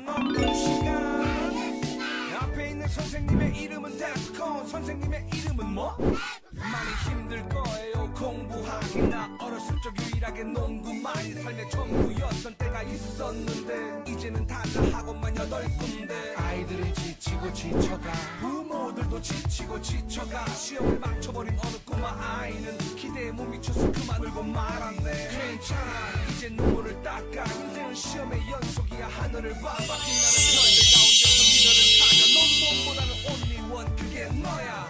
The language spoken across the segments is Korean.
시간 선생님의 이름은 데스콘 선생님의 이름은 뭐? 많이 힘들 거예요. 공부하기 나 어렸을 적 유일하게 농구만이 삶의 전부였던 때가 있었는데 이제는 달라 학원만 여덟 군데. 아이들이 지치고 지쳐가. 부모들도 지치고 지쳐가. 시험을 망쳐버린 어느 꼬마 아이는 기대에 못 미쳐서 그만 울고 말았네. 괜찮아. 이제 눈물을 닦아. 인생은 시험의 연속이야. 하늘을 봐 바퀴 나는 별들 가운데서 미래를 찾아 wszystkie moja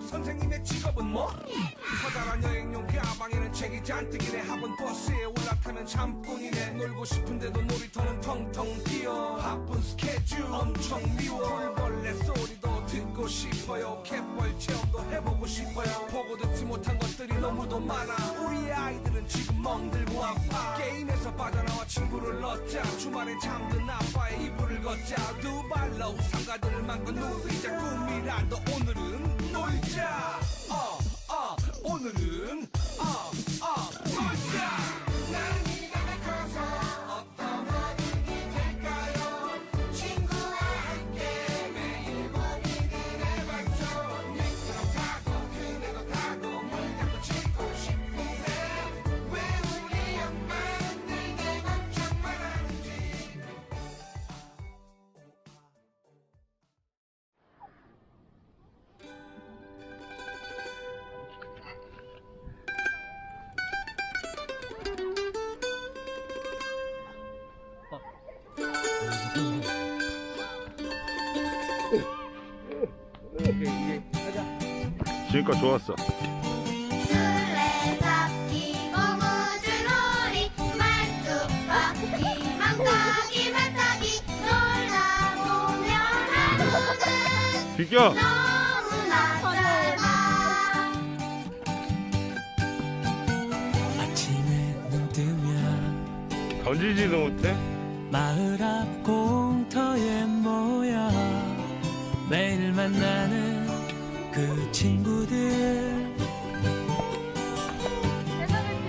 선생님의 직업은 뭐? 커다란 여행용 가방에는 책이 잔뜩이네. 학원 버스에 올라타면 잠뿐이네. 놀고 싶은데도 놀이터는 텅텅 비어. 바쁜 스케줄 엄청 미워. 벌레 소리도 듣고 싶어요. 갯벌 체험도 해보고 싶어요. 보고 듣지 못한 것들이 너무도 많아. 우리 아이들은 지금 멍들고 아파. 게임에서 빠져나와 친구를 얻자. 주말엔 잠든 아빠의 이불을 걷자. 두 발로 상가들을 만고 누리자 꿈이라도 오늘은 놀자. 어, 어, 오늘은 지금까지 좋았어. 술래잡기 고무줄놀이 말뚝박기 망가기 말타기 놀다 보면 하루는 비켜. 너무나 짧아 아침에 눈 뜨면 던지지도 못해. 마을 앞 공터에 모여 매일 만나는 그 친구들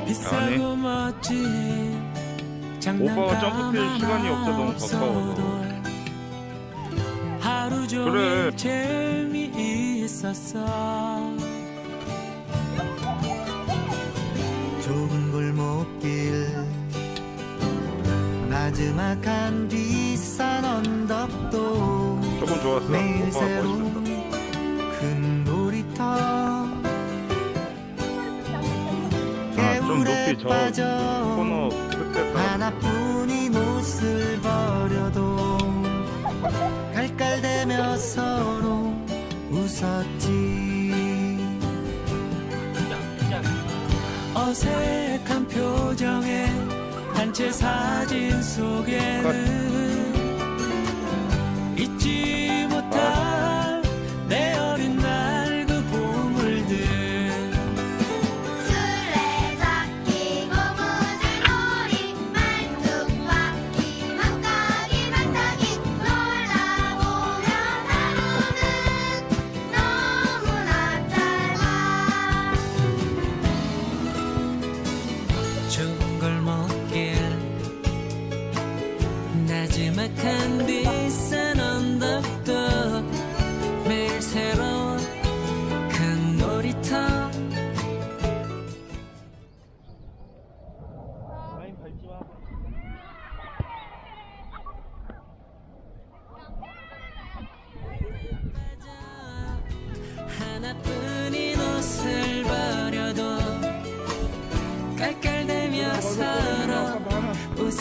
비싸고 멋진 오빠가 장난감 점프 뛸 시간이 없어, 너무 가까워서. 없어도 하루 종일 그래. 재미있었어 나지막한 뒷산 언덕도 조금 좋았어. 매일 새로운 멋있었어. 큰 놀이터 아, 좀 높이 저 빠져 코너 끝에 딱 하나뿐인 옷을 버려도 깔깔대며 서로 웃었지 어색한 표정에 단체 사진 속에는 잊지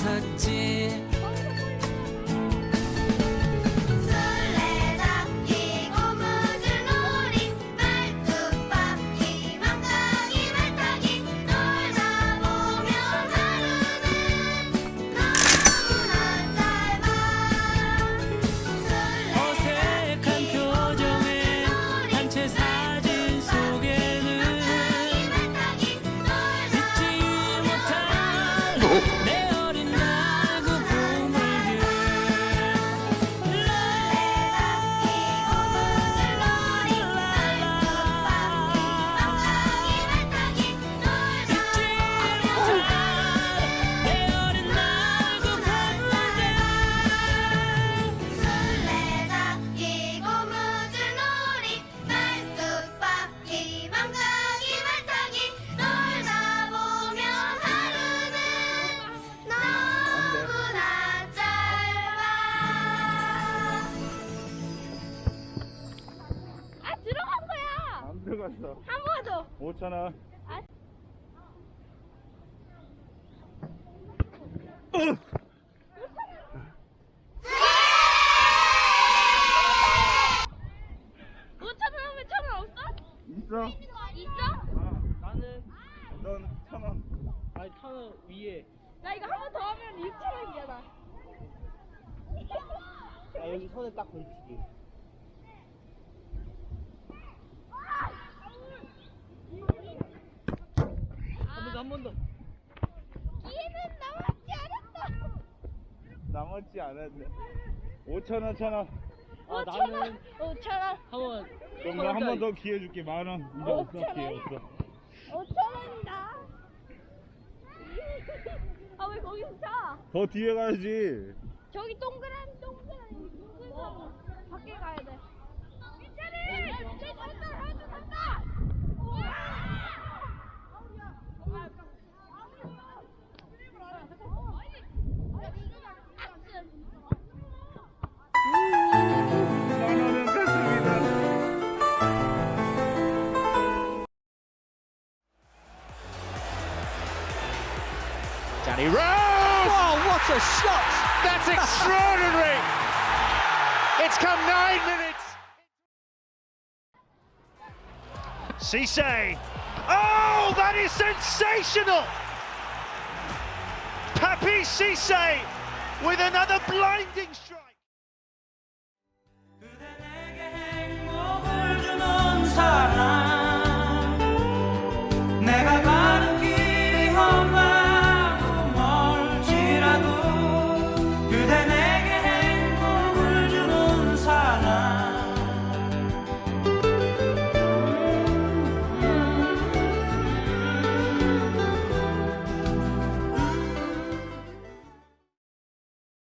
웃었지 5천 원. 오천 원 하면 천원 없어? 있어? 있어? 나는 넌 천 원. 아니 타는 위에 나 이거 한 번 더 하면 6천 원이잖아. 아 여기 손에 딱 걸치기 한 번 더 한 번 더 기회는 남았지 않았다. 남았지 않았네. 5천 원, 천 원. 아 나는 5천 원. 한번 그럼 한번 더 기회 줄게. 만 원. 이제 없어. 오천 기회 원? 없어. 5천 원이다. 아 왜 거기서 차? 더 뒤에 가야지. 저기 동그란 동그란 동그란 밖에 가야 돼. 저 산다, Danny Rose! Oh, what a shot! That's extraordinary! it's come nine minutes. Cisse. Oh, that is sensational! Papi Cisse with another blinding strike.